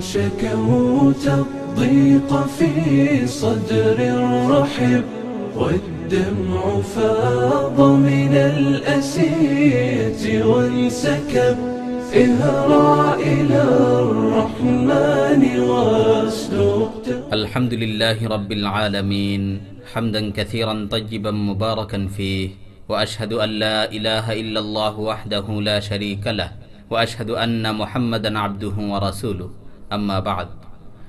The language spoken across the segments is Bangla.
شكوت الضيق في صدر الرحب والدمع فاض من الأسية وانسكب اهرع إلى الرحمن واسلك الحمد لله رب العالمين. حمدا كثيرا طيبا مباركا فيه. وأشهد أن لا إله إلا الله وحده لا شريك له. وأشهد أن محمدا عبده ورسوله. আম্মা বাদ।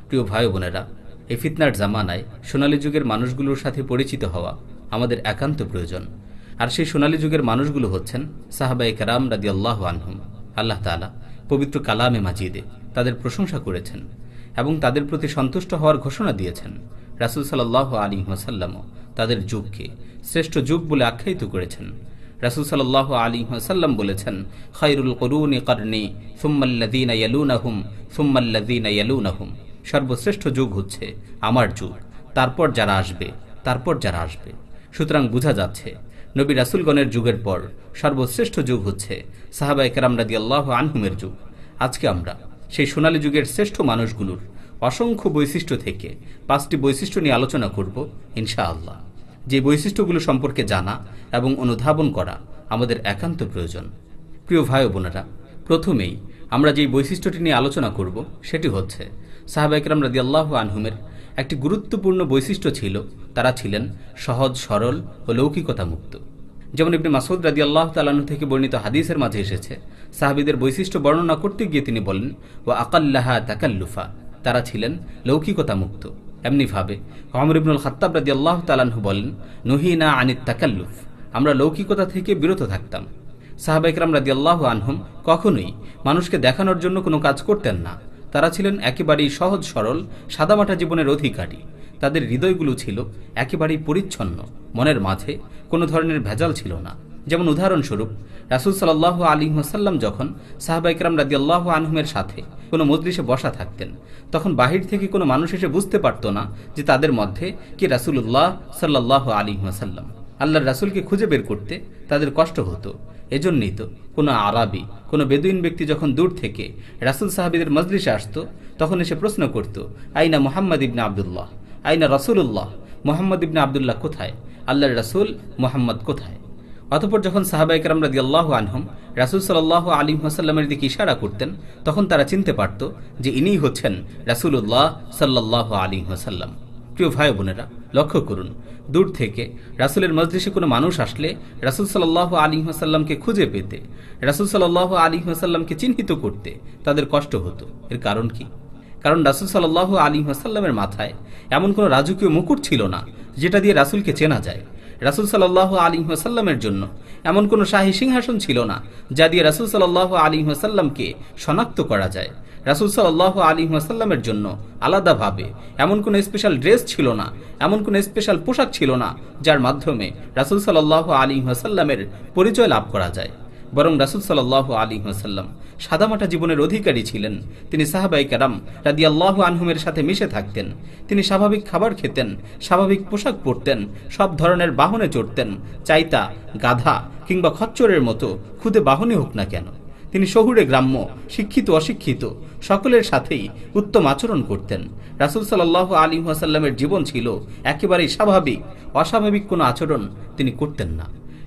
প্রিয় ভাই বোনেরা, এই ফিতনার জামানায় সোনালী যুগের মানুষগুলোর সাথে পরিচিত হওয়া আমাদের একান্ত প্রয়োজন। আর সেই সোনালী যুগের মানুষগুলো হচ্ছেন সাহাবাই কারাম রাদি আল্লাহ আনহুম। আল্লাহ তালা পবিত্র কালামে মাজিদে তাদের প্রশংসা করেছেন এবং তাদের প্রতি সন্তুষ্ট হওয়ার ঘোষণা দিয়েছেন। রাসুল সাল্লাহ আলী ওসাল্লামও তাদের যুগকে শ্রেষ্ঠ যুগ বলে আখ্যায়িত করেছেন। রাসুল সাল্লাহ আলী ওয়াসাল্লাম বলেছেন খৈরুল করুন ইয়ালুনাহুম সুম্মাল্লাদিন ইয়ালুনাহুম। সর্বশ্রেষ্ঠ যুগ হচ্ছে আমার যুগ। তারপর যারা আসবে, তারপর যারা আসবে। সুতরাং বোঝা যাচ্ছে, নবী রাসুলগণের যুগের পর সর্বশ্রেষ্ঠ যুগ হচ্ছে সাহাবা একরাম রাদি আল্লাহ আনহুমের যুগ। আজকে আমরা সেই সোনালী যুগের শ্রেষ্ঠ মানুষগুলোর অসংখ্য বৈশিষ্ট্য থেকে পাঁচটি বৈশিষ্ট্য নিয়ে আলোচনা করব, ইনশাআল্লাহ। যে বৈশিষ্ট্যগুলো সম্পর্কে জানা এবং অনুধাবন করা আমাদের একান্ত প্রয়োজন। প্রিয় ভাই বোনেরা, প্রথমেই আমরা যেই বৈশিষ্ট্যটি নিয়ে আলোচনা করব সেটি হচ্ছে, সাহাবা একরাম রাদি আল্লাহ আনহুমের একটি গুরুত্বপূর্ণ বৈশিষ্ট্য ছিল, তারা ছিলেন সহজ, সরল ও লৌকিকতা মুক্ত যেমন ইবনে মাসুদ রাদি আল্লাহ তালানু থেকে বর্ণিত হাদিসের মাঝে এসেছে, সাহাবিদের বৈশিষ্ট্য বর্ণনা করতে গিয়ে তিনি বলেন ও আকাল্লাহা তাকাল্লুফা তারা ছিলেন লৌকিকতা মুক্ত এমনিভাবে। অমর ইবনুল খাত্তাব রাদি আল্লাহ তালানহু বলেন, নহিনা আনিত তাকাল্লুফ। আমরা লৌকিকতা থেকে বিরত থাকতাম। সাহাবাইকরাম রাদি আল্লাহ আনহুম কখনোই মানুষকে দেখানোর জন্য কোনো কাজ করতেন না। তারা ছিলেন একেবারেই সহজ সরল, সাদামাটা জীবনের অধিকারী। তাদের হৃদয়গুলো ছিল একেবারেই পরিচ্ছন্ন। মনের মাঝে কোনো ধরনের ভেজাল ছিল না। যেমন উদাহরণস্বরূপ রাসুল সাল্লাহ আলী হাসাল্লাম যখন সাহাবাইকরাম রাদি আল্লাহ আনহুমের সাথে কোনো মজলিসে বসা থাকতেন, তখন বাহির থেকে কোনো মানুষ এসে বুঝতে পারত না যে তাদের মধ্যে কি রাসুল্লাহ সাল্লাহ আলী হাসাল্লাম আল্লাহর রাসুলকে খুঁজে বের করতে তাদের কষ্ট হতো। এজন্যই তো কোনো আরবি, কোনো বেদুইন ব্যক্তি যখন দূর থেকে রাসুল সাহাবিদের মজলিসে আসতো, তখন এসে প্রশ্ন করত, আইনা মোহাম্মদ ইবনে আবদুল্লাহ? আইনা রসুল্লাহ মোহাম্মদ ইবনে আবদুল্লাহ কোথায়? আল্লাহর রাসুল মোহাম্মদ কোথায়? অতপর যখন সাহাবাইকরাম রাদি আল্লাহ আনহম রাসুল সাল্লাহ আলী হাসাল্লামের দিকে ইশারা করতেন, তখন তারা চিনতে পারত যে ইনিই হচ্ছেন রাসুল্লাহ সাল্লাহ আলী হাসাল্লাম প্রিয় ভাই বোনেরা, লক্ষ্য করুন, দূর থেকে রাসুলের মজলিসে কোনো মানুষ আসলে রাসুল সাল্লাহ আলী হাসাল্লামকে খুঁজে পেতে, রাসুল সাল্লাহ আলী হাসাল্লামকে চিহ্নিত করতে তাদের কষ্ট হতো। এর কারণ কি? কারণ রাসুল সাল্লাহ আলী হাসাল্লামের মাথায় এমন কোনো রাজকীয় মুকুট ছিল না যেটা দিয়ে রাসুলকে চেনা যায়। রাসুল সাল্লাহ আলী হাসাল্লামের জন্য। এমন কোনো শাহী সিংহাসন ছিল না, যা দিয়ে রাসুল সাল্লাহ আলী হাসাল্লামকে শনাক্ত করা যায়। রাসুল সাল্লাহ আলী হাসাল্লামের জন্য আলাদাভাবে এমন কোনো স্পেশাল ড্রেস ছিল না, এমন কোনো স্পেশাল পোশাক ছিল না, যার মাধ্যমে রাসুল সাল্লাহ আলী হাসাল্লামের পরিচয় লাভ করা যায়। বরং রাসুল সাল্লাহ আলী হাসাল্লাম সাদামাটা জীবনের অধিকারী ছিলেন। তিনি সাহাবাই কারাম রাদি আল্লাহ আনহুমের সাথে মিশে থাকতেন। তিনি স্বাভাবিক খাবার খেতেন, স্বাভাবিক পোশাক পরতেন, সব ধরনের বাহনে চড়তেন, চাইতা, গাধা কিংবা খচ্চরের মতো, খুদে বাহনে হোক না কেন। তিনি শহুরে গ্রাম্য, শিক্ষিত, অশিক্ষিত, সকলের সাথেই উত্তম আচরণ করতেন। রাসুল সাল্লাহ আলী আসাল্লামের জীবন ছিল একেবারেই স্বাভাবিক, অস্বাভাবিক কোনো আচরণ তিনি করতেন না।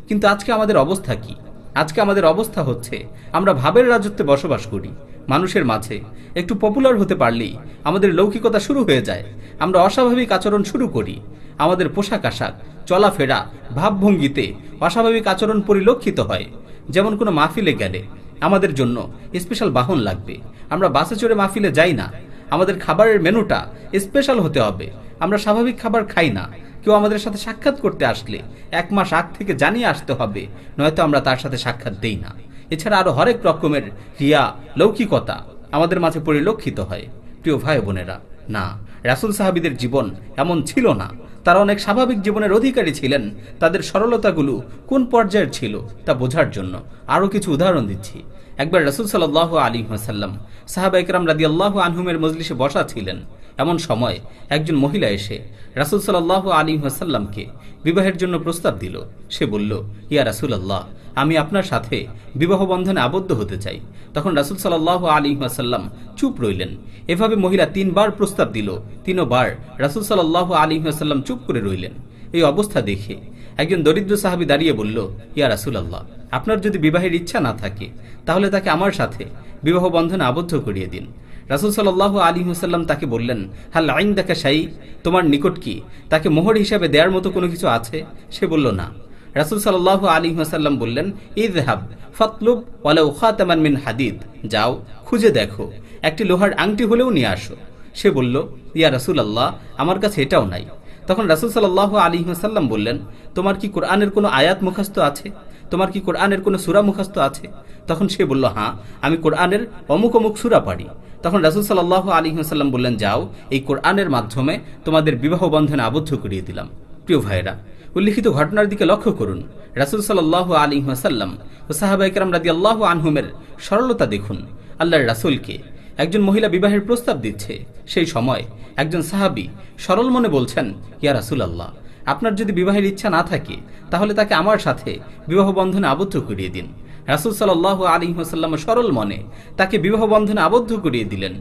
কিন্তু আজকে আমাদের অবস্থা কি? আজকে আমাদের অবস্থা হচ্ছে, আমরা ভাবের রাজত্বে বসবাস করি, মানুষের মাঝে। একটু পপুলার হতে পারলেই আমাদের লৌকিকতা শুরু হয়ে যায়, আমরা অস্বাভাবিক আচরণ শুরু করি, আমাদের পোশাক আশাক, চলাফেরা, ভাবভঙ্গিতে অস্বাভাবিক আচরণ পরিলক্ষিত হয়। যেমন কোনো মাহফিলে গেলে, আমাদের জন্য স্পেশাল বাহন লাগবে, আমরা বাসে চড়ে মাহফিলে যাই না, আমাদের খাবারের মেনুটা স্পেশাল হতে হবে, আমরা স্বাভাবিক খাবার খাই না কেউ আমাদের সাথে সাক্ষাৎ করতে আসলে এক মাস আগ থেকে জানিয়ে আসতে হবে, নয়তো আমরা তার সাথে সাক্ষাৎ দেই না। এছাড়া আরও হরেক রকমের রিয়া লৌকিকতা আমাদের মাঝে পরিলক্ষিত হয়। প্রিয় ভাই বোনেরা, না, রাসুল সাহাবিদের জীবন এমন ছিল না। তারা অনেক স্বাভাবিক জীবনের অধিকারী ছিলেন। তাদের সরলতাগুলো কোন পর্যায়ের ছিল তা বোঝার জন্য আরও কিছু উদাহরণ দিচ্ছি। একবার রসুল সাল্লাহ আলী হাসাল্লাম সাহাবা ইকরাম আল্লাহ আনহুমের মজলিসে বসা ছিলেন। এমন সময় একজন মহিলা এসে রাসুল সাল্লাহ আলী হাসাল্লামকে বিবাহের জন্য প্রস্তাব দিল। সে বলল, ইয়া রাসুল আল্লাহ আমি আপনার সাথে বিবাহ বন্ধনে আবদ্ধ হতে চাই। তখন রাসুল সাল্লাহ আলী আসাল্লাম চুপ রইলেন। এভাবে মহিলা তিনবার প্রস্তাব দিল, তিনবার রাসুল সাল্লাহ আলী আসাল্লাম চুপ করে রইলেন। এই অবস্থা দেখে একজন দরিদ্র সাহাবি দাঁড়িয়ে বলল, ইয়া রাসুল আল্লাহ আপনার যদি বিবাহের ইচ্ছা না থাকে, তাহলে তাকে আমার সাথে বিবাহ বন্ধনে আবদ্ধ করিয়ে দিন। রাসুল সাল্লাহ আলী হুসাল্লাম তাকে বললেন, হাল আইন দেখা সাই তোমার নিকট কি? তাকে মোহর হিসাবে দেওয়ার মতো কোনো কিছু আছে? সে বলল, না। রাসুল সাল্লাহ আলী হাসাল্লাম বললেন ঈদ হাব ফতলুব ওয়ালা উখাতামান মিন হাদিদ। যাও, খুঁজে দেখো। একটি লোহার আংটি হলেও নিয়ে আসো। সে বলল, ইয়া রাসুল আল্লাহ আমার কাছে এটাও নাই। তখন রাসুল সাল্লাহ আলী হাসাল্লাম বললেন, তোমার কি কোরআনের কোনো আয়াত মুখস্থ আছে? তোমার কি কোরআনের কোনো সুরা মুখস্থ আছে? তখন সে বলল হ্যাঁ আমি কোরআনের অমুক অমুক সুরা পারি তখন রাসুল সাল্লাহ আলী হাসাল্লাম বললেন, যাও, এই কোরআনের মাধ্যমে তোমাদের বিবাহ বন্ধনে আবদ্ধ করিয়ে দিলাম। প্রিয় ভাইরা উল্লিখিত ঘটনার দিকে লক্ষ্য করুন। রাসুল সাল্লাহ আলী হাসাল্লাম ও সাহাবাইকরাম রাজি আল্লাহ আনহুমের সরলতা দেখুন। আল্লাহর রাসুলকে একজন মহিলা বিবাহের প্রস্তাব দিচ্ছে। সেই সময় একজন সাহাবি সরল মনে বলছেন, ইয়া রাসুল আল্লাহ আপনার যদি বিবাহের ইচ্ছা না থাকে, তাহলে তাকে আমার সাথে বিবাহ বন্ধনে আবদ্ধ করিয়ে দিন। রাসুল সাল্লাহ আলী হাসাল্লাম সরল মনে তাকে বিবাহ বন্ধনে আবদ্ধ করিয়ে দিলেন।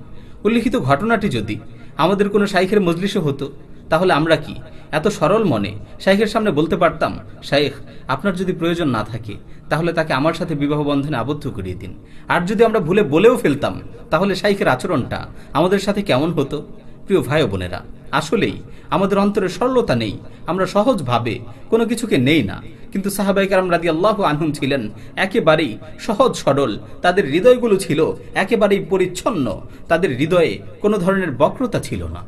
উল্লিখিত ঘটনাটি যদি আমাদের কোনো শাইখের মজলিসও হতো, তাহলে আমরা কি এত সরল মনে শাইখের সামনে বলতে পারতাম, শাইখ, আপনার যদি প্রয়োজন না থাকে, তাহলে তাকে আমার সাথে বিবাহ বন্ধনে আবদ্ধ করিয়ে দিন। আর যদি আমরা ভুলে বলেও ফেলতাম, তাহলে শাইখের আচরণটা আমাদের সাথে কেমন হতো? প্রিয় ভাই বোনেরা আসলেই, আমাদের অন্তরে সরলতা নেই, আমরা সহজভাবে কোনো কিছুকে নেই না। কিন্তু সাহাবাইকার রাদি আল্লাহ আনহুম ছিলেন একেবারেই সহজ সরল, তাদের হৃদয়গুলো ছিল একেবারেই পরিচ্ছন্ন, তাদের হৃদয়ে কোনো ধরনের বক্রতা ছিল না।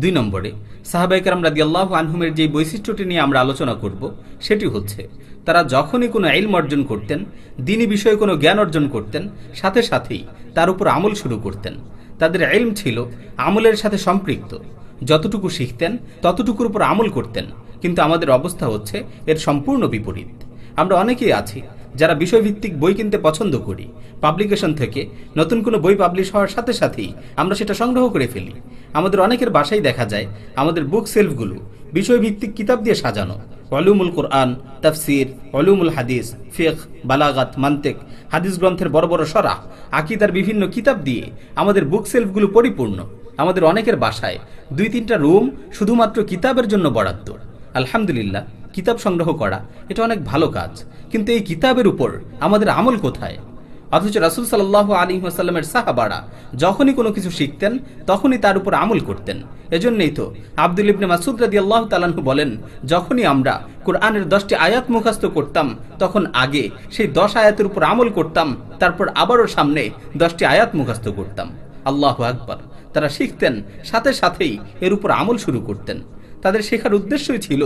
দুই নম্বরে সাহাবাইকার রাদি আল্লাহ আনহুমের যে বৈশিষ্ট্যটি নিয়ে আমরা আলোচনা করব, সেটি হচ্ছে, তারা যখনই কোনো এলম অর্জন করতেন, দিনী বিষয়ে কোনো জ্ঞান অর্জন করতেন, সাথে সাথেই তার উপর আমল শুরু করতেন। তাদের এলম ছিল আমলের সাথে সম্পৃক্ত। যতটুকু শিখতেন, ততটুকুর উপর আমল করতেন। কিন্তু আমাদের অবস্থা হচ্ছে এর সম্পূর্ণ বিপরীত। আমরা অনেকেই আছি যারা বিষয়ভিত্তিক বই কিনতে পছন্দ করি। পাবলিকেশন থেকে নতুন কোনো বই পাবলিশ হওয়ার সাথে সাথেই আমরা সেটা সংগ্রহ করে ফেলি। আমাদের অনেকের বাসায় দেখা যায় আমাদের বুক সেলফগুলো বিষয়ভিত্তিক কিতাব দিয়ে সাজানো। অলুমুল কোরআন, তাফসির অলুমুল হাদিস ফেক বালাগাত, মান্তেক, হাদিস গ্রন্থের বড় বড় সরাহ, আকিদার বিভিন্ন কিতাব দিয়ে আমাদের বুক সেলফগুলো পরিপূর্ণ। আমাদের অনেকের বাসায় দুই তিনটা রুম শুধুমাত্র কিতাবের জন্য বরাদ্দ। আলহামদুলিল্লাহ, কিতাব সংগ্রহ করা, এটা অনেক ভালো কাজ। কিন্তু এই কিতাবের উপর আমাদের আমল কোথায়? অথচ রাসুল সাল্লাহ আলী আসাল্লামের সাহাবাড়া যখনই কোনো কিছু শিখতেন, তখনই তার উপর আমল করতেন। এজন্যই তো আব্দুল ইবনে মাসুদ রাদি আল্লাহ তালাহু বলেন, যখনই আমরা কোরআনের দশটি আয়াত মুখাস্ত করতাম, তখন আগে সেই দশ আয়াতের উপর আমল করতাম, তারপর আবারও সামনে দশটি আয়াত মুখাস্ত করতাম। আল্লাহ আকবর। তারা শিখতেন, সাথে সাথেই এর উপর আমল শুরু করতেন। তাদের শেখার উদ্দেশ্যই ছিল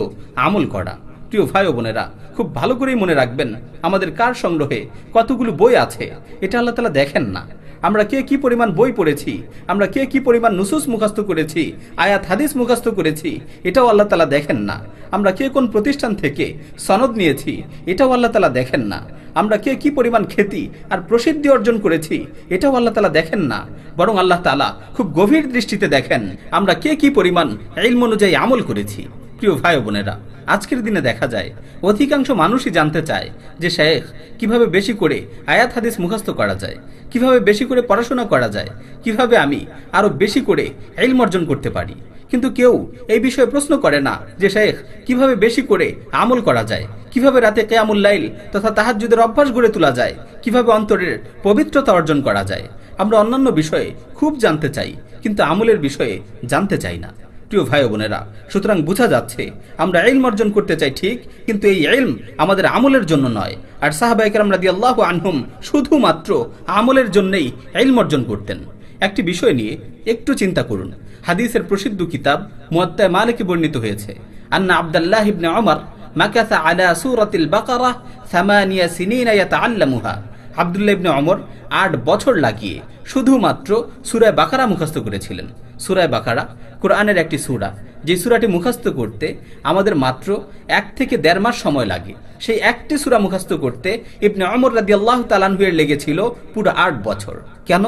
আমল করা। প্রিয় ভাই বোনেরা, খুব ভালো করেই মনে রাখবেন আমাদের কার সংগ্রহে কতগুলো বই আছে, এটা আল্লাহ তালা দেখেন না। আমরা কে কি পরিমাণ বই পড়েছি? আমরা কে কি পরিমাণ নুসুস মুখাস্ত করেছি? আয়াত, হাদিস মুখাস্ত করেছি? এটাও আল্লাহ তালা দেখেন না। আমরা কে কোন প্রতিষ্ঠান থেকে সনদ নিয়েছি? এটাও আল্লাহ তালা দেখেন না। আমরা কে কি পরিমাণ খ্যাতি আর প্রসিদ্ধি অর্জন করেছি? এটাও আল্লাহ তালা দেখেন না। বরং আল্লাহ তালা খুব গভীর দৃষ্টিতে দেখেন, আমরা কে কি পরিমাণ ইলম অনুযায়ী আমল করেছি। প্রিয় ভাই বোনেরা, আজকের দিনে দেখা যায়, অধিকাংশ মানুষই জানতে চায় যে শেখ কীভাবে বেশি করে আয়াত হাদিস মুখস্থ করা যায়, কীভাবে বেশি করে পড়াশোনা করা যায়, কীভাবে আমি আরও বেশি করে এলম অর্জন করতে পারি। কিন্তু কেউ এই বিষয়ে প্রশ্ন করে না যে শেখ কীভাবে বেশি করে আমল করা যায়, কীভাবে রাতে কেয়ামুল লাইল তথা তাহাজ্জুদের অভ্যাস গড়ে তোলা যায়, কীভাবে অন্তরের পবিত্রতা অর্জন করা যায়। আমরা অন্যান্য বিষয়ে খুব জানতে চাই, কিন্তু আমলের বিষয়ে জানতে চাই না। প্রিয় ভাই বোনেরা, সুতরাং বোঝা যাচ্ছে, আমরা এলম অর্জন করতে চাই ঠিক, কিন্তু এই এলম আমাদের আমলের জন্য নয়। আর সাহাবাইকার রাদি আল্লাহ আনহুম শুধুমাত্র আমলের জন্যই এলম অর্জন করতেন। একটি বিষয় নিয়ে একটু চিন্তা করুন। হাদিসের প্রসিদ্ধ কিতাব মুয়াত্তা মালিকে বর্ণিত হয়েছে, আন্না আব্দুল্লাহ ইবনে ওমর মাকাসা আলা সূরাতিল বাকারা সামানিয়া সিনিনা ইয়াতাআল্লামুহা। আবদুল্লাহ ইবনে অমর আট বছর লাগিয়ে শুধুমাত্র সুরায় বাকারা মুখস্থ করেছিলেন। সুরায় বাকারা, কোরআনের একটি সুরা। যে সুরাটি মুখস্থ করতে আমাদের মাত্র এক থেকে দেড় মাস সময় লাগে। সেই একটি সুরা মুখস্থ করতে ইবনে অমর রাদি আল্লাহ তালানহুয়ের লেগেছিল পুরো আট বছর। কেন?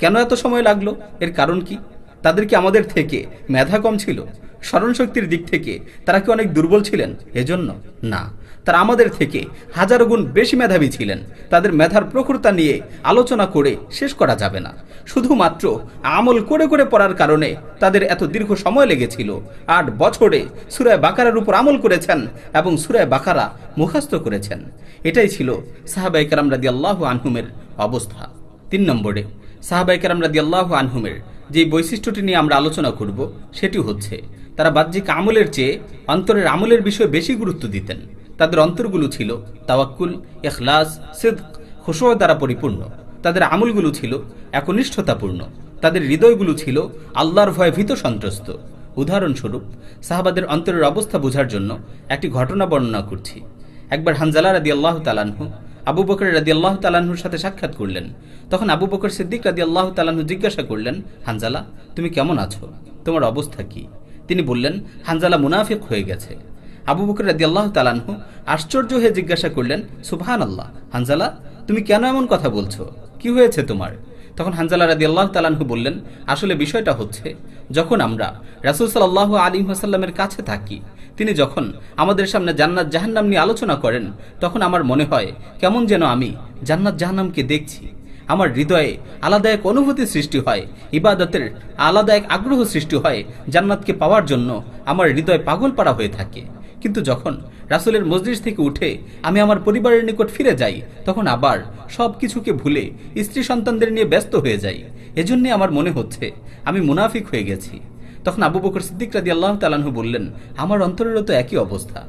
কেন এত সময় লাগল? এর কারণ কি? তাদের কি আমাদের থেকে মেধা কম ছিল? স্মরণ শক্তির দিক থেকে তারা কি অনেক দুর্বল ছিলেন? এজন্য না। তারা আমাদের থেকে হাজারো গুণ বেশি মেধাবী ছিলেন। তাদের মেধার প্রখরতা নিয়ে আলোচনা করে শেষ করা যাবে না। শুধুমাত্র আমল করে করে পড়ার কারণে তাদের এত দীর্ঘ সময় লেগেছিল। আট বছরে সুরায় বাকারার উপর আমল করেছেন এবং সুরায় বাকারা মুখাস্ত করেছেন। এটাই ছিল সাহাবাই কারাম রাদি আল্লাহ আনহুমের অবস্থা। তিন নম্বরে সাহাবাই কারাম রাদি আল্লাহ আনহুমের যে বৈশিষ্ট্যটি নিয়ে আমরা আলোচনা করব, সেটি হচ্ছে তারা বাহ্যিক আমলের চেয়ে অন্তরের আমলের বিষয়ে বেশি গুরুত্ব দিতেন। তাদের অন্তরগুলো ছিল তাওয়াক্কুল এখলাস সিদ্ক খুশো দ্বারা পরিপূর্ণ। তাদের আমলগুলো ছিল একনিষ্ঠতাপূর্ণ। তাদের হৃদয়গুলো ছিল আল্লাহর ভয়ে ভীত সন্ত্রস্ত। উদাহরণস্বরূপ, সাহাবাদের অন্তরের অবস্থা বোঝার জন্য একটি ঘটনা বর্ণনা করছি। একবার হানজালা রাদি আল্লাহ তালানহু আবু বকর রাদি আল্লাহ তালানহুর সাথে সাক্ষাৎ করলেন। তখন আবু বকর সিদ্দিক রাদি আল্লাহ তালানহু জিজ্ঞাসা করলেন, হানজালা, তুমি কেমন আছো? তোমার অবস্থা কি? তিনি বললেন, হানজালা মুনাফিক হয়ে গেছে। আবু বকর রাদি আল্লাহ তালানহু আশ্চর্য হয়ে জিজ্ঞাসা করলেন সুবহান আল্লাহ হানজালা, তুমি কেন এমন কথা বলছো? কি হয়েছে তোমার? তখন হানজালা রাদি আল্লাহ তালানহু বললেন, আসলে বিষয়টা হচ্ছে, যখন আমরা রাসুল সাল্লাহ আলী হাসাল্লামের কাছে থাকি, তিনি যখন আমাদের সামনে জান্নাত জাহান্নাম নিয়ে আলোচনা করেন, তখন আমার মনে হয় কেমন যেন আমি জান্নাত জাহান্নামকে দেখছি। আমার হৃদয়ে আলাদা এক অনুভূতি সৃষ্টি হয়, ইবাদতের আলাদা এক আগ্রহ সৃষ্টি হয় জান্নাতকে পাওয়ার জন্য আমার হৃদয় পাগল পাড়া হয়ে থাকে। কিন্তু যখন রাসুলের মসজিদ থেকে উঠে আমি আমার পরিবারের নিকট ফিরে যাই, তখন আবার সব কিছুকে ভুলে স্ত্রী সন্তানদের নিয়ে ব্যস্ত হয়ে যাই। এজন্যে আমার মনে হচ্ছে আমি মুনাফিক হয়ে গেছি। তখন আবু বকর সিদ্দিক রাজি আল্লাহ তালাহু বললেন, আমার অন্তরেরও তো একই অবস্থা।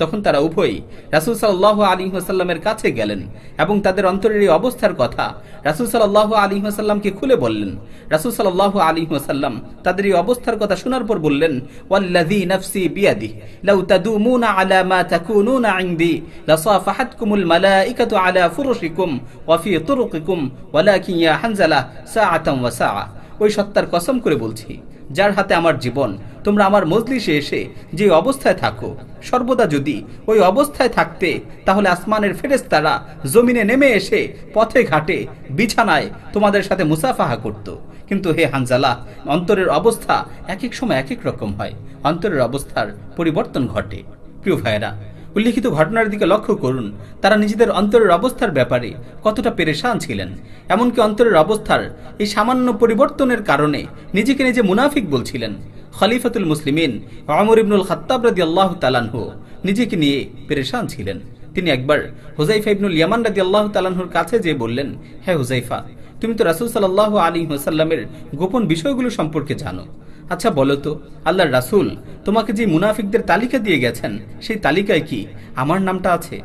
তখন তারা উভয়ই রাসুল সাল্লাহ আলী হাসাল্লামের কাছে গেলেন এবং তাদের অন্তরের এই অবস্থার কথা রাসুল সাল্লাহ আলী হাসাল্লামকে খুলে বললেন। রাসুল সাল্লাহ আলী হাসাল্লাম তাদের এই অবস্থার কথা শোনার পর বললেন, ওয়াল্লাযী নাফসি বিয়াদি লাউ তাদুমুনা আলা মা তাকুনুনা ইনদি, লাসাফাহাতকুমুল মালাইকাতু আলা ফুরুশিকুম ওয়া তুরুকিকুম, ওয়ালাকিন ইয়া হানজালা সাআতাম ওয়া সাআ। ওই সত্তার কসম করে বলছি, যার হাতে আমার জীবন তোমরা আমার মজলিসে এসে যে অবস্থায় থাকো, সর্বদা যদি ওই অবস্থায় থাকতে, তাহলে আসমানের ফেরেস্তারা জমিনে নেমে এসে পথে ঘাটে, বিছানায় তোমাদের সাথে মুসাফাহা করত। কিন্তু হে হানজালা অন্তরের অবস্থা এক এক সময় এক এক রকম হয়। অন্তরের অবস্থার পরিবর্তন ঘটে। প্রিয় ভাইয়েরা, উল্লিখিত ঘটনার দিকে লক্ষ্য করুন, তারা নিজেদের অন্তরের অবস্থার ব্যাপারে কতটা পেরেশান ছিলেন। এমনকি অন্তরের অবস্থার এই সামান্য পরিবর্তনের কারণে নিজেকে নিজে মুনাফিক বলছিলেন। খলিফাতুল মুসলিমিন অমর ইবনুল খাত্তাব রাদি আল্লাহ তালানহু নিজেকে নিয়ে পেরেশান ছিলেন। তিনি একবার হুজাইফা ইবনুল ইয়ামান রাদি আল্লাহ তালানহুর কাছে যে বললেন হ্যাঁ হুজাইফা তুমি তো রাসুল সাল্লাহ আলী হোসাল্লামের গোপন বিষয়গুলো সম্পর্কে জানো। আচ্ছা বলো তো, আল্লাহর রাসুল তোমাকে যে মুনাফিকদের তালিকা দিয়ে গেছেন, সেই তালিকায় কি আমার নামটা আছে?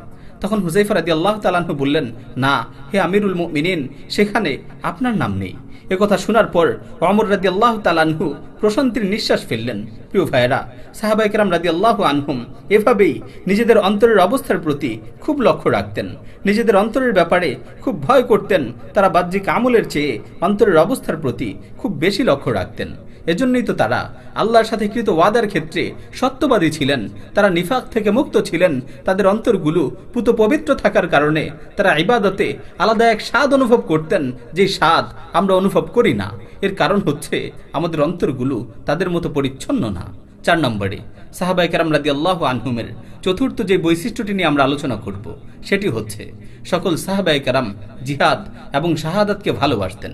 তখন হুজাইফা রাদি আল্লাহ তালাহু বললেন, না, হে আমিরুল মিনিন সেখানে আপনার নাম নেই। কথা শোনার পর অমর রাদি আল্লাহ তালানহু প্রশান্তির নিঃশ্বাস ফেললেন। প্রিয় ভাইয়েরা সাহাবাইকরাম রাদি আল্লাহ আনহুম এভাবেই নিজেদের অন্তরের অবস্থার প্রতি খুব লক্ষ্য রাখতেন। নিজেদের অন্তরের ব্যাপারে খুব ভয় করতেন। তারা বাহ্যিক আমলের চেয়ে অন্তরের অবস্থার প্রতি খুব বেশি লক্ষ্য রাখতেন। এজন্যই তো তারা আল্লাহর সাথে কৃত ওয়াদার ক্ষেত্রে সত্যবাদী ছিলেন। তারা নিফাক থেকে মুক্ত ছিলেন। তাদের অন্তরগুলো পুত পবিত্র থাকার কারণে তারা ইবাদতে আলাদা এক স্বাদ অনুভব করতেন, যে স্বাদ আমরা অনুভব করি না। এর কারণ হচ্ছে আমাদের অন্তরগুলো তাদের মতো পরিচ্ছন্ন না। চার নম্বরে সাহাবাই কারাম রাদি আল্লাহ আনহুমের চতুর্থ যে বৈশিষ্ট্যটি নিয়ে আমরা আলোচনা করব, সেটি হচ্ছে সকল সাহাবাই কারাম জিহাদ এবং শাহাদাতকে ভালোবাসতেন।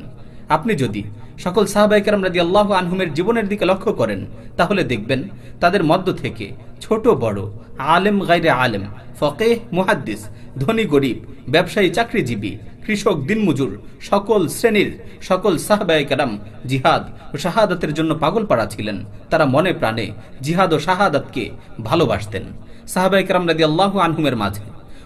আপনি যদি সকল সাহাবাইকার রাদি আল্লাহ আনহুমের জীবনের দিকে লক্ষ্য করেন, তাহলে দেখবেন তাদের মধ্য থেকে ছোট, বড়, আলেম গাইরে আলেম, ফকেহ, মুহাদ্দিস, ধনী গরিব, ব্যবসায়ী, চাকরিজীবী, কৃষক, দিনমজুর, সকল শ্রেণির, সকল সাহাবাইকারাম জিহাদ ও শাহাদাতের জন্য পাগল পাড়া ছিলেন। তারা মনে প্রাণে জিহাদ ও শাহাদাতকে ভালোবাসতেন। সাহাবাইকারাম রাদি আল্লাহ আনহুমের মাঝে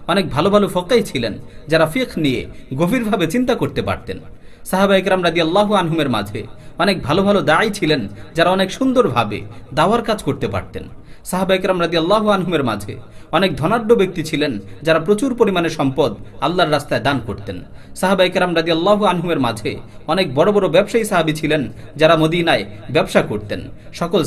অনেক ভালো ভালো ফকাই ছিলেন, যারা ফিখ নিয়ে গভীরভাবে চিন্তা করতে পারতেন। সাহাবা একরাম রাদি আল্লাহ আনহুমের মাঝে অনেক ভালো ভালো দায়ী ছিলেন, যারা অনেক সুন্দরভাবে দাওয়ার কাজ করতে পারতেন। সাহাবা একরাম রাদি আল্লাহ আনহুমের মাঝে অনেক ধনাঢ্য ব্যক্তি ছিলেন, যারা প্রচুর পরিমাণে সম্পদ আল্লাহর রাস্তায় দান করতেন। সাহাবা একরাম রাদি আল্লাহ আনহুমের মাঝে অনেক বড় বড় ব্যবসায়ী সাহাবি ছিলেন, যারা মদিনায় ব্যবসা করতেন। সকল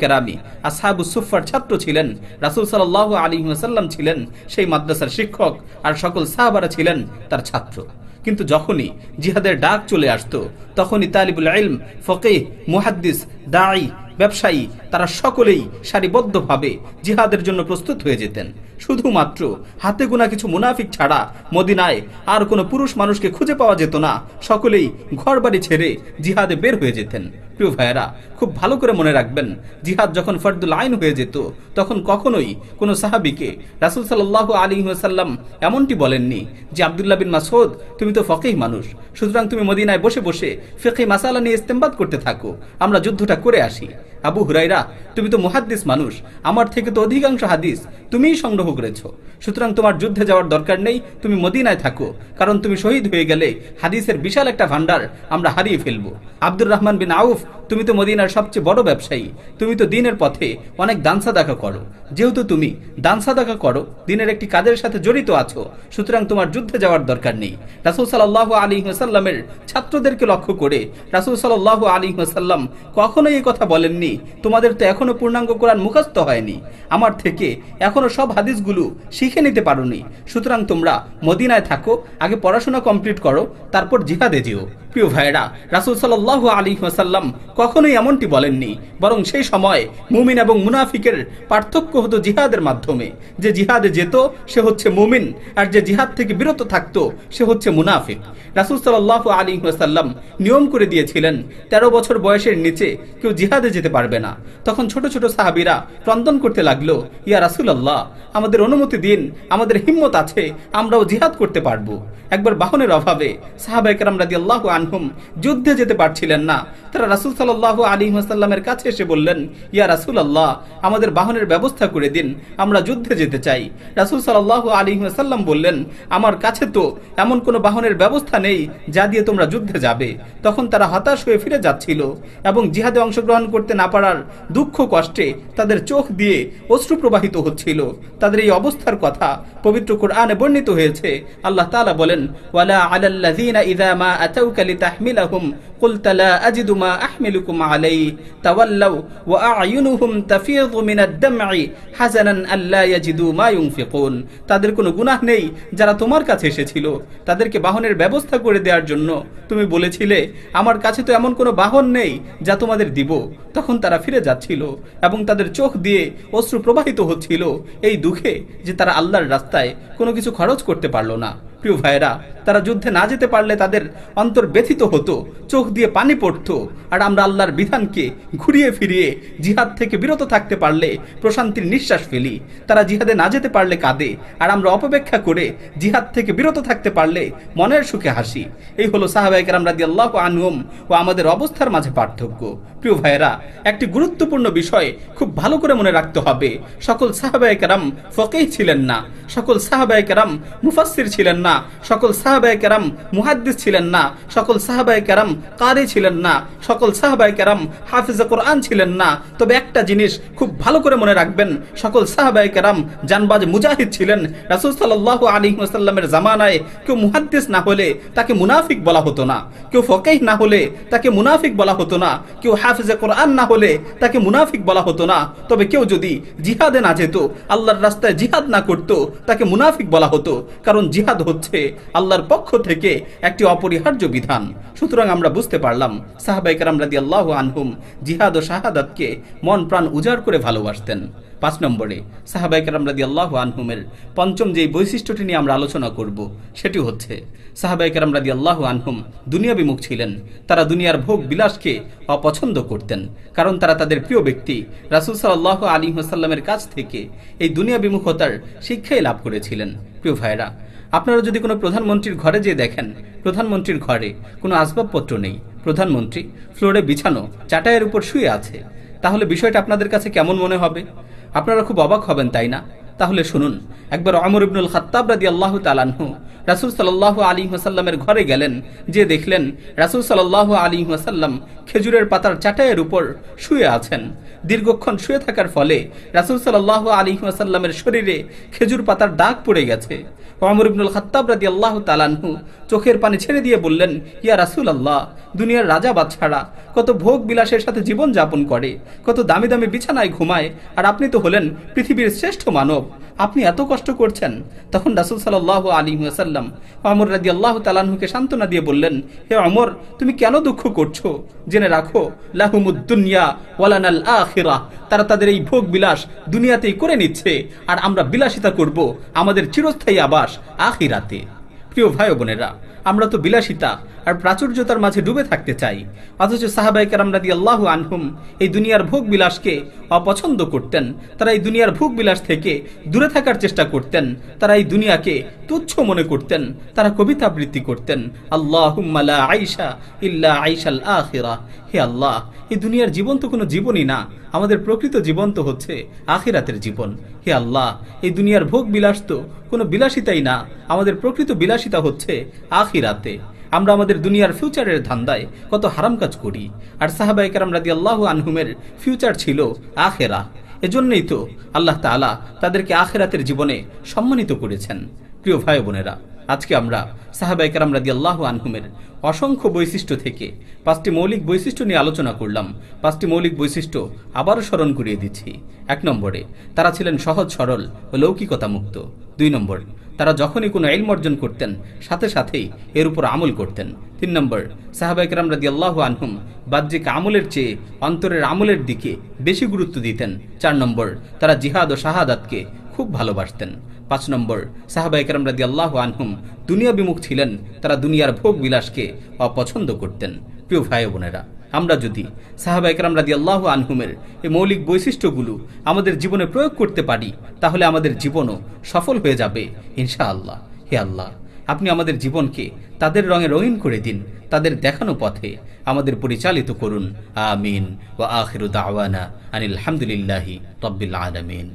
কেরামি আর সাহাবু সুফার ছাত্র ছিলেন, রাসুল সাল্লাহ আলী সাল্লাম ছিলেন, সেই মাদ্রাসার শিক্ষক আর সকল সাহাবারা ছিলেন তার ছাত্র। কিন্তু যখনই জিহাদের ডাক চলে আসতো তখনই তালিবুল ইলম ফকিহ মুহাদ্দিস দাঈ ব্যবসায়ী, তারা সকলেই সারিবদ্ধভাবে জিহাদের জন্য প্রস্তুত হয়ে যেতেন। শুধুমাত্র হাতে গোনা কিছু মুনাফিক ছাড়া মদিনায় আর কোনো পুরুষ মানুষকে খুঁজে পাওয়া যেত না, সকলেই ঘর ছেড়ে জিহাদে বের হয়ে যেতেন। প্রিয় ভাইয়েরা, খুব ভালো করে মনে রাখবেন, জিহাদ যখন ফর্দুল আইন হয়ে যেত, তখন কখনোই কোনো সাহাবিকে রাসুল সাল্লাহ আলী সাল্লাম এমনটি বলেননি যে, আবদুল্লাহ বিন মাসুদ তুমি তো ফকেই মানুষ, সুতরাং তুমি মদিনায় বসে বসে ফেকে মাসালা নিয়ে ইস্তেমবাদ করতে থাকো, আমরা যুদ্ধটা করে আসি। আবু হুরাইরা, তুমি তো মুহাদ্দিস মানুষ, আমার থেকে তো অধিকাংশ হাদিস তুমিই সংগ্রহ করেছ। সুতরাং তোমার যুদ্ধে যাওয়ার দরকার নেই, তুমি মদিনায় থাকো, কারণ তুমি শহীদ হয়ে গেলে হাদিসের বিশাল একটা ভান্ডার আমরা হারিয়ে ফেলব। আব্দুর রহমান বিন আউফ, তুমি তো মদিনার সবচেয়ে বড় ব্যবসায়ী, তুমি তো দিনের পথে অনেক দানসা দেখা করো। যেহেতু তুমি দানসা দেখা করো, দিনের একটি কাজের সাথে জড়িত আছো, সুতরাং তোমার যুদ্ধে যাওয়ার দরকার নেই। রাসুল সাল্লাহ আলী সাল্লামের ছাত্রদেরকে লক্ষ্য করে রাসুল সাল্লাহ আলী সাল্লাম কখনোই এই কথা বলেননি তোমাদের তো এখনও পূর্ণাঙ্গ কোরআন মুখস্থ হয়নি। আমার থেকে এখনও সব হাদিসগুলো শিখে নিতে পারোনি। সুতরাং তোমরা মদিনায় থাকো, আগে পড়াশোনা কমপ্লিট করো, তারপর জিহাদে যেও। প্রিয় ভাইরা রাসুল সাল্লাহ আলী ওয়াসাল্লাম কখনোই এমনটি বলেননি, বরং সেই সময় মুমিন এবং মুনাফিকের পার্থক্য হতো জিহাদের মাধ্যমে। যে জিহাদে যেত, সে হচ্ছে মুমিন, আর যে জিহাদ থেকে বিরত থাকতো, সে হচ্ছে মুনাফিক। রাসুল সাল্লাহ আলী ওয়াসাল্লাম নিয়ম করে দিয়েছিলেন, তেরো বছর বয়সের নিচে কেউ জিহাদে যেতে পারবে না। তখন ছোট ছোট সাহাবিরা ক্রন্দন করতে লাগল, ইয়া রাসুল আল্লাহ আমাদের অনুমতি দিন, আমাদের হিম্মত আছে, আমরাও জিহাদ করতে পারব। একবার বাহনের অভাবে সাহাবাইকার রাদি আল্লাহ আনহুম যুদ্ধে যেতে পারছিলেন না। তারা রাসুল সাল্লাহ আলী সাল্লামের কাছে এসে বললেন, ইয়া রাসুল আল্লাহ আমাদের বাহনের ব্যবস্থা করে দিন, আমরা যুদ্ধে যেতে চাই। রাসুল সাল্লাহ আলী সাল্লাম বললেন, আমার কাছে তো এমন কোনো বাহনের ব্যবস্থা নেই যা দিয়ে তোমরা যুদ্ধে যাবে। তখন তারা হতাশ হয়ে ফিরে যাচ্ছিল এবং জিহাদে অংশগ্রহণ করতে না পারার দুঃখ কষ্টে তাদের চোখ দিয়ে অশ্রু প্রবাহিত হচ্ছিল। তাদের এই অবস্থার কথা পবিত্র কোরআনে বর্ণিত হয়েছে আল্লাহ তাআলা বলেন ওয়ালা আলাল্লাযীনা ইযা মা আতাউকা লিতাহমিলাহুম قلت لا أجد ما أحملكم عليه تولوا وأعينهم تفيض من الدمع حزنا ألا يجدوا ما ينفقون তাদের কোনো গুনাহ নেই যারা তোমার কাছে এসেছিল তাদেরকে বাহনের ব্যবস্থা করে দেওয়ার জন্য তুমি বলেছিলে আমার কাছে তো এমন কোনো বাহন নেই যা তোমাদের দিব তখন তারা ফিরে যাচ্ছিল এবং তাদের চোখ দিয়ে অশ্রু প্রবাহিত হচ্ছিল এই দুঃখে যে তারা আল্লাহর রাস্তায় কোনো কিছু খরচ করতে পারল না। প্রিয় ভাইরা তারা যুদ্ধে না যেতে পারলে তাদের অন্তর ব্যথিত হতো, চোখ দিয়ে পানি পড়তো, আর আমরা আল্লাহর বিধানকে ঘুরিয়ে ফিরিয়ে জিহাদ থেকে বিরত থাকতে পারলে প্রশান্তির নিঃশ্বাস ফেলি। তারা জিহাদে না যেতে পারলে কাঁদে, আর আমরা অপেক্ষা করে জিহাদ থেকে বিরত থাকতে পারলে মনের সুখে হাসি। এই হলো সাহাবাহিকের আমরা দিয়ে আল্লাহ আনহুম ও আমাদের অবস্থার মাঝে পার্থক্য। প্রিয় ভাইরা একটি গুরুত্বপূর্ণ বিষয় খুব ভালো করে মনে রাখতে হবে। সকল সাহাবাহিকেরাম ফকেই ছিলেন না, সকল সাহাবাহিকেরাম মুফাসির ছিলেন না সকল সাহাবায়ে কেরাম মুহাদ্দিস ছিলেন না। সকল সাহাবায়ে কেরাম কারি ছিলেন না। সকল সাহাবায়ে কেরাম হাফিজে কোরআন ছিলেন না। তবে একটা জিনিস খুব ভালো করে মনে রাখবেন, সকল সাহাবায়ে কেরাম জানবাজ মুজাহিদ ছিলেন। রাসূল সাল্লাল্লাহু আলাইহি ওয়াসাল্লামের জামানায় কেউ মুহাদ্দিস না হলে তাকে মুনাফিক বলা হতো না। কেউ ফকিহ না হলে তাকে মুনাফিক বলা হতো না। কেউ হাফিজে কোরআন না হলে তাকে মুনাফিক বলা হতো না। তবে কেউ যদি জিহাদে না যেত, আল্লাহর রাস্তায় জিহাদ না করত, তাকে মুনাফিক বলা হতো। কারণ জিহাদ হচ্ছে আল্লাহর পক্ষ থেকে একটি অপরিহার্য বিধান। সুতরাং আমরা বুঝতে পারলাম সাহাবাইকার রাদি আল্লাহ আনহুম জিহাদ ও শাহাদাতকে মন প্রাণ উজাড় করে ভালোবাসতেন। পাঁচ নম্বরে সাহাবাইকার রাদি আল্লাহ আনহুমের পঞ্চম যেই বৈশিষ্ট্যটি নিয়ে আমরা আলোচনা করব, সেটি হচ্ছে সাহাবাইকার রাদি আল্লাহ আনহুম দুনিয়া বিমুখ ছিলেন। তারা দুনিয়ার ভোগ বিলাসকে অপছন্দ করতেন, কারণ তারা তাদের প্রিয় ব্যক্তি। রাসুল সাল্লাহ আলী হাসাল্লামের কাছ থেকে এই দুনিয়া বিমুখতার শিক্ষাই লাভ করেছিলেন। প্রিয় ভাইরা আপনারা যদি কোনো প্রধানমন্ত্রীর ঘরে যেয়ে দেখেন, প্রধানমন্ত্রীর ঘরে কোনো আসবাবপত্র নেই, প্রধানমন্ত্রী ফ্লোরে বিছানো, চাটাইয়ের উপর শুয়ে আছে, তাহলে বিষয়টা আপনাদের কাছে কেমন মনে হবে? আপনারা খুব অবাক হবেন, তাই না? তাহলে শুনুন, একবার অমর ইবনুল খাত্তাব রাদি আল্লাহ তালানহু রাসুল সাল্লাহ আলী হাসাল্লামের ঘরে গেলেন যে দেখলেন রাসুল সাল্লাহ আলী হাসাল্লাম খেজুরের পাতার চাটাইয়ের উপর শুয়ে আছেন। দীর্ঘক্ষণ শুয়ে থাকার ফলে রাসুল সাল্লাহ আলী হাসাল্লামের শরীরে খেজুর পাতার দাগ পড়ে গেছে। অমর ইবনুল খাত্তাব রাদি আল্লাহ তালানহু চোখের পানি ছেড়ে দিয়ে বললেন ইয়া রাসুল আল্লাহ দুনিয়ার রাজা বাচ্চারা কত ভোগ বিলাসের সাথে জীবন যাপন করে, কত দামি দামি বিছানায় ঘুমায়, আর আপনি তো হলেন পৃথিবীর শ্রেষ্ঠ মানব। আপনি এত কষ্ট করছেন। তখন রাসুল সাল্লাহ আলী সাল্লাম অমর রাজি আল্লাহ তালাহুকে সান্ত্বনা দিয়ে বললেন, হে অমর তুমি কেন দুঃখ করছ? জেনে রাখো লাহুমুদ্দুনিয়া ওয়ালানাল আখিরা তারা তাদের এই ভোগ বিলাস দুনিয়াতেই করে নিচ্ছে, আর আমরা বিলাসিতা করব আমাদের চিরস্থায়ী আবাস আখিরাতে। প্রিয় ভাই বোনেরা আমরা তো বিলাসিতা আর প্রাচুর্যতার মাঝে ডুবে থাকতে চাই। অথচ সাহাবাই কারাম রাদি আল্লাহ আনহুম এই দুনিয়ার ভোগ বিলাসকে অপছন্দ করতেন। তারা এই দুনিয়ার ভোগ বিলাস থেকে দূরে থাকার চেষ্টা করতেন। তারা এই দুনিয়াকে তুচ্ছ মনে করতেন। তারা কবিতা আবৃত্তি করতেন আল্লাহ আইসা ইল্লা আইসাল আখিরা। হে আল্লাহ, এই দুনিয়ার জীবন তো কোনো জীবনই না। আমাদের প্রকৃত জীবন তো হচ্ছে আখিরাতের জীবন। হে আল্লাহ, এই দুনিয়ার ভোগ বিলাস তো কোনো বিলাসিতাই না। আমাদের প্রকৃত বিলাসিতা হচ্ছে আখিরাতে। আমরা আমাদের দুনিয়ার ফিউচারের ধান্দায় কত হারাম কাজ করি। আর সাহাবাই কারাম রাদি আল্লাহ আনহুমের ফিউচার ছিল আখেরা। এজন্যই তো আল্লাহ তাআলা তাদেরকে আখেরাতের জীবনে সম্মানিত করেছেন। প্রিয় ভাই বোনেরা, আজকে আমরা সাহাবাই কারাম রাদি আল্লাহ আনহুমের অসংখ্য বৈশিষ্ট্য থেকে পাঁচটি মৌলিক বৈশিষ্ট্য নিয়ে আলোচনা করলাম। পাঁচটি মৌলিক বৈশিষ্ট্য আবারও স্মরণ করিয়ে দিচ্ছি। এক নম্বরে, তারা ছিলেন সহজ, সরল ও লৌকিকতা মুক্ত দুই নম্বর তারা যখনই কোনো এলম অর্জন করতেন, সাথে সাথেই এর উপর আমল করতেন। তিন নম্বর সাহাবাইকরাম রাদি আল্লাহ আনহুম বাহ্যিক আমলের চেয়ে অন্তরের আমলের দিকে বেশি গুরুত্ব দিতেন। চার নম্বর, তারা জিহাদ ও শাহাদাতকে খুব ভালোবাসতেন। পাঁচ নম্বর সাহাবাইকরাম রাদি আল্লাহ আনহুম দুনিয়া বিমুখ ছিলেন, তারা দুনিয়ার ভোগ বিলাসকে অপছন্দ করতেন। প্রিয় ভাই বোনেরা আমরা যদি সাহাবা একরাম রাদি আল্লাহ আনহুমের এই মৌলিক বৈশিষ্ট্যগুলো আমাদের জীবনে প্রয়োগ করতে পারি, তাহলে আমাদের জীবনও সফল হয়ে যাবে ইনশা আল্লাহ হে আল্লাহ, আপনি আমাদের জীবনকে তাদের রঙে রঙিন করে দিন, তাদের দেখানো পথে আমাদের পরিচালিত করুন। আমিন। ও আখিরু দাওয়ানা আনিল হামদুলিল্লাহি রব্বিল আলমিন।